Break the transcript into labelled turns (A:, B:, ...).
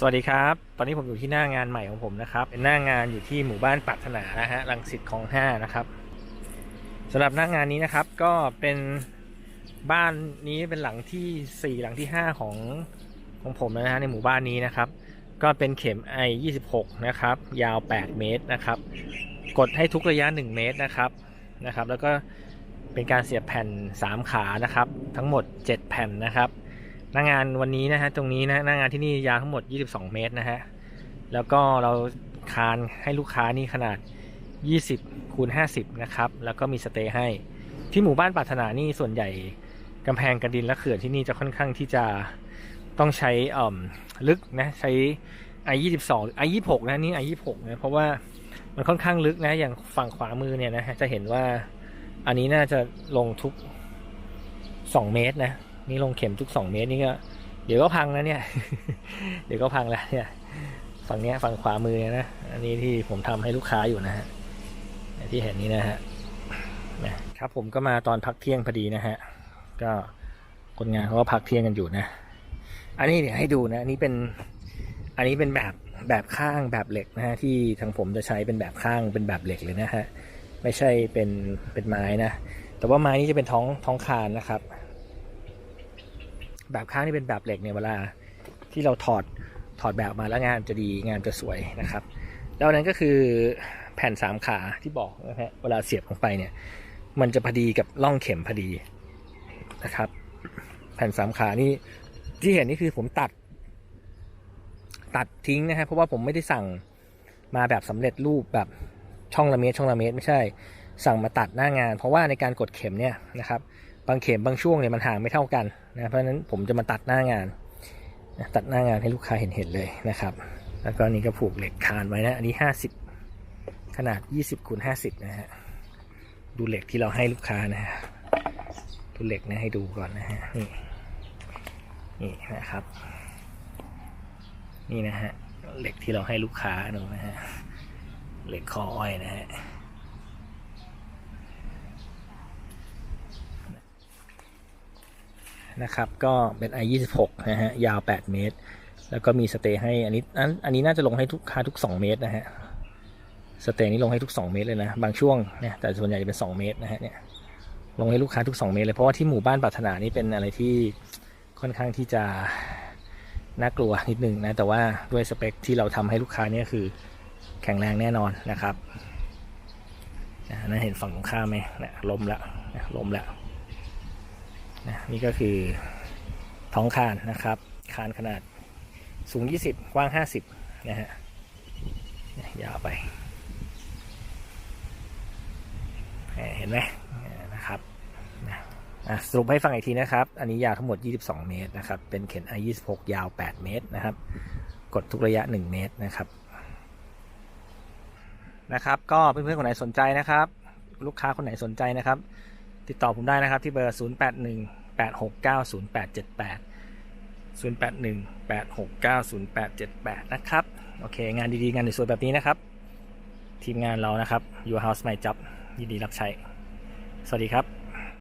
A: สวัสดีครับ ตอนนี้ผมอยู่ที่หน้างานใหม่ของผมนะครับ เป็นหน้างานอยู่ที่หมู่บ้านปรารถนานะฮะ รังสิตคลองห้านะครับสำหรับหน้างานนี้นะครับ ก็เป็นบ้านนี้เป็นหลังที่สี่หลังที่ห้าของของผมนะฮะในหมู่บ้านนี้นะครับ ก็เป็นเข็ม i 26นะครับ ยาว 8 เมตรนะครับ กดให้ทุกระยะ 1 เมตรนะครับนะครับ แล้วก็เป็นการเสียบแผ่น 3 ขานะครับ ทั้งหมด 7 แผ่นนะครับ หน้างานวันนี้นะฮะตรงนี้นะหน้างานที่นี่ยาวทั้งหมด 22 เมตรนะฮะแล้วก็เราคานให้ลูกค้านี่ขนาด 20คูณ50 นะครับ แล้วก็มีสเตย์ให้ที่หมู่บ้านปรารถนานี่ส่วนใหญ่กำแพงกันดินและเขื่อนที่นี่จะค่อนข้างที่จะต้องใช้อ่อลึกนะใช้ i 22 i 26 นะนี่ i 26 นะเพราะว่ามันค่อนข้างลึกนะอย่างฝั่งขวามือเนี่ยนะฮะจะเห็นว่าอันนี้น่าจะลงทุก 2 เมตรนะ นี่ลงเข็มทุก2เมตรนี่ก็เดี๋ยวก็พังแล้วเนี่ย เดี๋ยวก็พังแล้วเนี่ย ฝั่งเนี้ยฝั่งขวามือนะ อันนี้ที่ผมทำให้ลูกค้าอยู่นะฮะ ที่เห็นนี้นะฮะนะครับผมก็มาตอนพักเที่ยงพอดีนะฮะ ก็คนงานเขาก็พักเที่ยงกันอยู่นะ อันนี้เดี๋ยวให้ดูนะ อันนี้เป็น อันนี้เป็นแบบแบบข้างแบบเหล็กนะฮะที่ทางผมจะใช้เป็นแบบข้างเป็นแบบเหล็กเลยนะฮะ ไม่ใช่เป็นเป็นไม้นะ แต่ว่าไม้นี่จะเป็นท้องท้องคานนะครับ แบบข้างนี่เป็นแบบเหล็กเนี่ยเวลาที่เราถอดถอดแบบมาแล้วงานจะดีงานจะสวยนะครับ แล้วนั้นก็คือแผ่นสามขาที่บอกนะฮะเวลาเสียบลงไปเนี่ย มันจะพอดีกับร่องเข็มพอดีนะครับ แผ่นสามขานี่ที่เห็นนี่คือผมตัด ตัดทิ้งนะฮะเพราะว่าผมไม่ได้สั่งมาแบบสำเร็จรูปแบบช่องละเมตรช่องละเมตรไม่ใช่ สั่งมาตัดหน้างาน เพราะว่าในการกดเข็มเนี่ยนะครับ บางเข็มบางช่วงเนี่ยมันห่างไม่เท่ากันนะเพราะฉะนั้นผมจะมาตัดหน้างานตัดหน้างานให้ลูกค้าเห็นเห็นเลยนะครับ แล้วก็นี่ก็ผูกเหล็กคานไว้นะ อันนี้ห้าสิบขนาดยี่สิบคูณห้าสิบนะฮะ ดูเหล็กที่เราให้ลูกค้านะฮะ ดูเหล็กนะให้ดูก่อนนะฮะ นี่ นี่นะครับ นี่นะฮะ เหล็กที่เราให้ลูกค้าดูนะฮะ เหล็กคออ้อยนะฮะ นะครับ ก็เป็น i 2 6 นะฮะ ยาว 8 เมตร แล้วก็มีสเตย์ให้ อันนี้ อันอันนี้น่าจะลงให้ทุกค้าทุก 2 เมตรนะฮะ สเตย์นี้ลงให้ทุก 2 เมตรเลยนะ บางช่วงเนี่ย แต่ส่วนใหญ่จะเป็น 2 เมตรนะฮะ เนี่ย ลงให้ลูกค้าทุก 2 เมตรเลย เพราะว่าที่หมู่บ้านปรารถนานี่เป็นอะไรที่ค่อนข้างที่จะน่ากลัวนิดนึงนะ แต่ว่าด้วยสเปคที่เราทำให้ลูกค้าเนี่ยคือแข็งแรงแน่นอนนะครับนะนั่นเห็นฝั่งตรงข้ามไหมนะล้มแล้วนะล้มแล้ว นะนี่ก็คือท้องคานนะครับ คานขนาดสูง 20 กว้าง 50 นะฮะยยาวไปเห็นไหมนะครับสรุปให้ฟังอีกทีนะครับ อันนี้ยาวทั้งหมด 22 เมตรนะครับ เป็นเข็น i 26 ยาว 8 เมตรนะครับ กดทุกระยะ 1 เมตรนะครับ นะครับ ก็เพื่อนๆคนไหนสนใจนะครับ ลูกค้าคนไหนสนใจนะครับ ติดต่อผมได้นะครับที่เบอร์ 0 8 1 8 6 9 0 8 7 8 0 8 1 8 6 9 0 8 7 8 นะครับ โอเค งานดีๆ งานสวยๆแบบนี้นะครับ ทีมงานเรานะครับ Your House My Job ยินดีรับใช้ สวัสดีครับ